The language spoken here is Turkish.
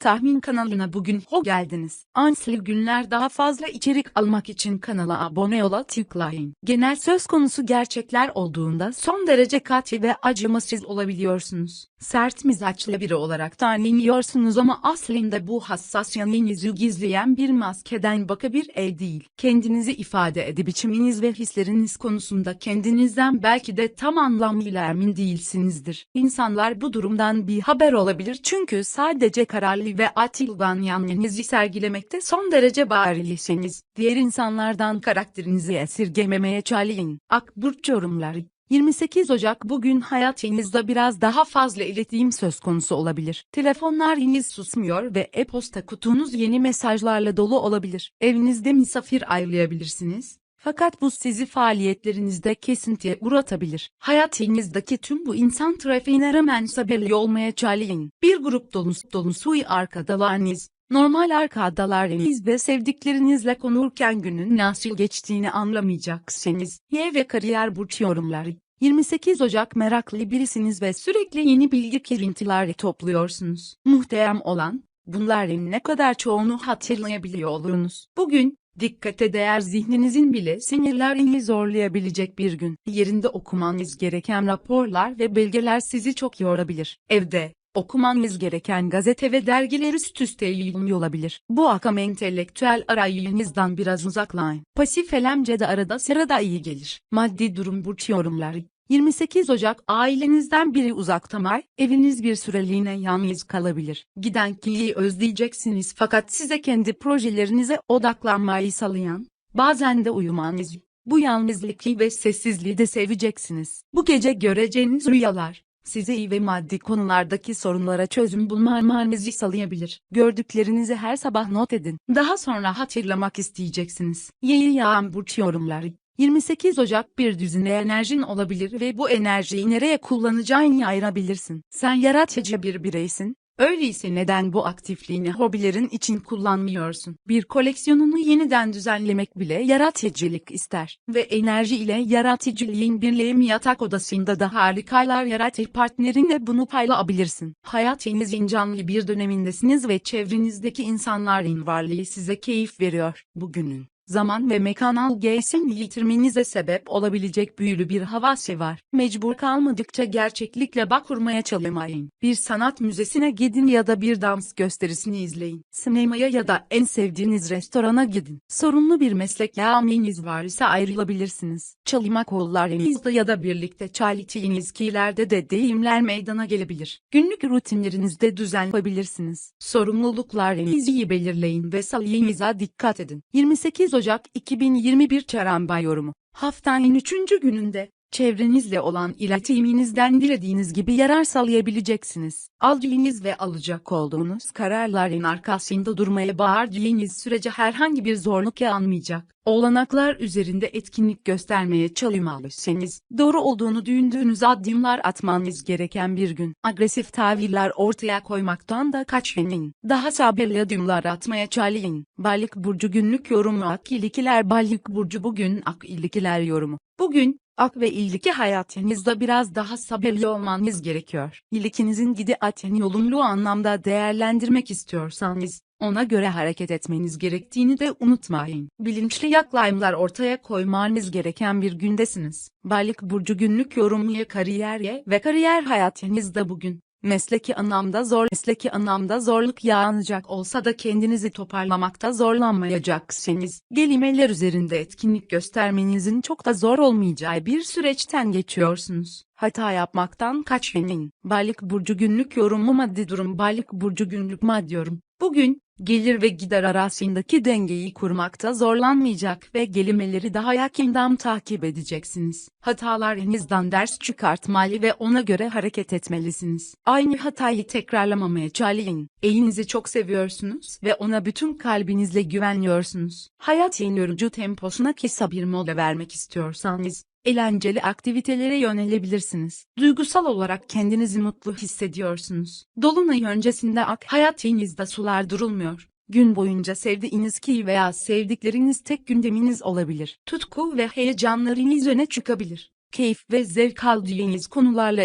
Tahmin kanalına bugün hoş geldiniz. Ansel günler daha fazla içerik almak için kanala abone ola tıklayın. Genel söz konusu gerçekler olduğunda son derece katı ve acımasız olabiliyorsunuz. Sert mizaçlı biri olarak tanınıyorsunuz ama aslında bu hassas yanınızı gizleyen bir maskeden bakabilir el değil. Kendinizi ifade ede biçiminiz ve hisleriniz konusunda kendinizden belki de tam anlamıyla emin değilsinizdir. İnsanlar bu durumdan bir haber olabilir çünkü sadece kararlı ve atılgan yanınızı sergilemekte son derece barilisiniz. Diğer insanlardan karakterinizi esirgememeye çalışın. Akburç yorumları 28 Ocak bugün hayatınızda biraz daha fazla iletişim söz konusu olabilir. Telefonlarınız susmuyor ve e-posta kutunuz yeni mesajlarla dolu olabilir. Evinizde misafir ayarlayabilirsiniz. Fakat bu sizi faaliyetlerinizde kesintiye uğratabilir. Hayatınızdaki tüm bu insan trafiğine rağmen sabırlı olmaya çalışın. Bir grup dolusu dolusu arkadalarınız, normal arkadalarınız ve sevdiklerinizle konurken günün nasıl geçtiğini anlamayacaksınız. Y ve kariyer burç yorumları. 28 Ocak meraklı birisiniz ve sürekli yeni bilgi kirintileri topluyorsunuz. Muhterem olan, bunların ne kadar çoğunu hatırlayabiliyor olursunuz. Bugün, Dikkate değer zihninizin bile sinirlerini zorlayabilecek bir gün. Yerinde okumanız gereken raporlar ve belgeler sizi çok yorabilir. Evde, okumanız gereken gazete ve dergiler üst üste yığılıyor olabilir. Bu akım entelektüel arayışınızdan biraz uzaklayın. Pasif elemce de arada sırada iyi gelir. Maddi durum burç yorumları. 28 Ocak ailenizden biri uzakta may, eviniz bir süreliğine yalnız kalabilir. Giden kişiyi özleyeceksiniz fakat size kendi projelerinize odaklanmayı sağlayan, bazen de uyumanız, bu yalnızlığı ve sessizliği de seveceksiniz. Bu gece göreceğiniz rüyalar, size iyi ve maddi konulardaki sorunlara çözüm bulmanızı sağlayabilir. Gördüklerinizi her sabah not edin. Daha sonra hatırlamak isteyeceksiniz. Yayı yağan burç yorumları. 28 Ocak bir düzine enerjin olabilir ve bu enerjiyi nereye kullanacağını ayırabilirsin. Sen yaratıcı bir bireysin. Öyleyse neden bu aktifliğini hobilerin için kullanmıyorsun? Bir koleksiyonunu yeniden düzenlemek bile yaratıcılık ister. Ve enerji ile yaratıcılığın birliği yatak odasında da harikalar yaratır partnerinle bunu paylaşabilirsin. Hayatınızın canlı bir dönemindesiniz ve çevrenizdeki insanların varlığı size keyif veriyor. Bugünün zaman ve mekanal gelsin yitirmenize sebep olabilecek büyülü bir havası var. Mecbur kalmadıkça gerçeklikle bak kurmaya çalışmayın. Bir sanat müzesine gidin ya da bir dans gösterisini izleyin. Sinemaya ya da en sevdiğiniz restorana gidin. Sorunlu bir meslek yağmeniz varsa ayrılabilirsiniz. Çalma kollarınızda ya da birlikte çalıştığınız kilerde de deyimler meydana gelebilir. Günlük rutinlerinizde düzen yapabilirsiniz. Sorumluluklarınızı iyi belirleyin ve sayınıza dikkat edin. 28 Ocak 2021 Çaramba yorumu. Haftanın 3. gününde çevrenizle olan iletişiminizden dilediğiniz gibi yarar sağlayabileceksiniz. Aldığınız ve alacak olduğunuz kararların arkasında durmaya bağırdığınız sürece herhangi bir zorluk yanmayacak. Olanaklar üzerinde etkinlik göstermeye çalışmalısınız. Doğru olduğunu düşündüğünüz adımlar atmanız gereken bir gün. Agresif tavırlar ortaya koymaktan da kaçının. Daha sabırlı adımlar atmaya çalışın. Balık burcu günlük yorumu ak ilişkiler Balık burcu bugün ak ilişkiler yorumu. Bugün ak ve ilgili hayatınızda biraz daha sabırlı olmanız gerekiyor. İlişkinizin gidişatını olumlu anlamda değerlendirmek istiyorsanız, ona göre hareket etmeniz gerektiğini de unutmayın. Bilinçli yaklaşımlar ortaya koymanız gereken bir gündesiniz. Balık burcu günlük yorumluya kariyerye ve kariyer hayatınızda bugün. Mesleki anlamda zor, mesleki anlamda zorluk yağanacak olsa da kendinizi toparlamakta zorlanmayacaksınız. Gelimeler üzerinde etkinlik göstermenizin çok da zor olmayacağı bir süreçten geçiyorsunuz. Hata yapmaktan kaçının. Balık burcu günlük yorumu maddi durum Balık burcu günlük maddi yorum. Bugün, gelir ve gider arasındaki dengeyi kurmakta zorlanmayacak ve gelimeleri daha yakından takip edeceksiniz. Hatalarınızdan ders çıkartmalı ve ona göre hareket etmelisiniz. Aynı hatayı tekrarlamamaya çalışın. Elinizi çok seviyorsunuz ve ona bütün kalbinizle güveniyorsunuz. Hayatın yorucu temposuna kısa bir mola vermek istiyorsanız, eğlenceli aktivitelere yönelebilirsiniz. Duygusal olarak kendinizi mutlu hissediyorsunuz. Dolunay öncesinde ak hayatınızda sular durulmuyor. Gün boyunca sevdiğiniz kişi veya sevdikleriniz tek gündeminiz olabilir. Tutku ve heyecanlarınız öne çıkabilir. Keyif ve zevk aldığınız konularla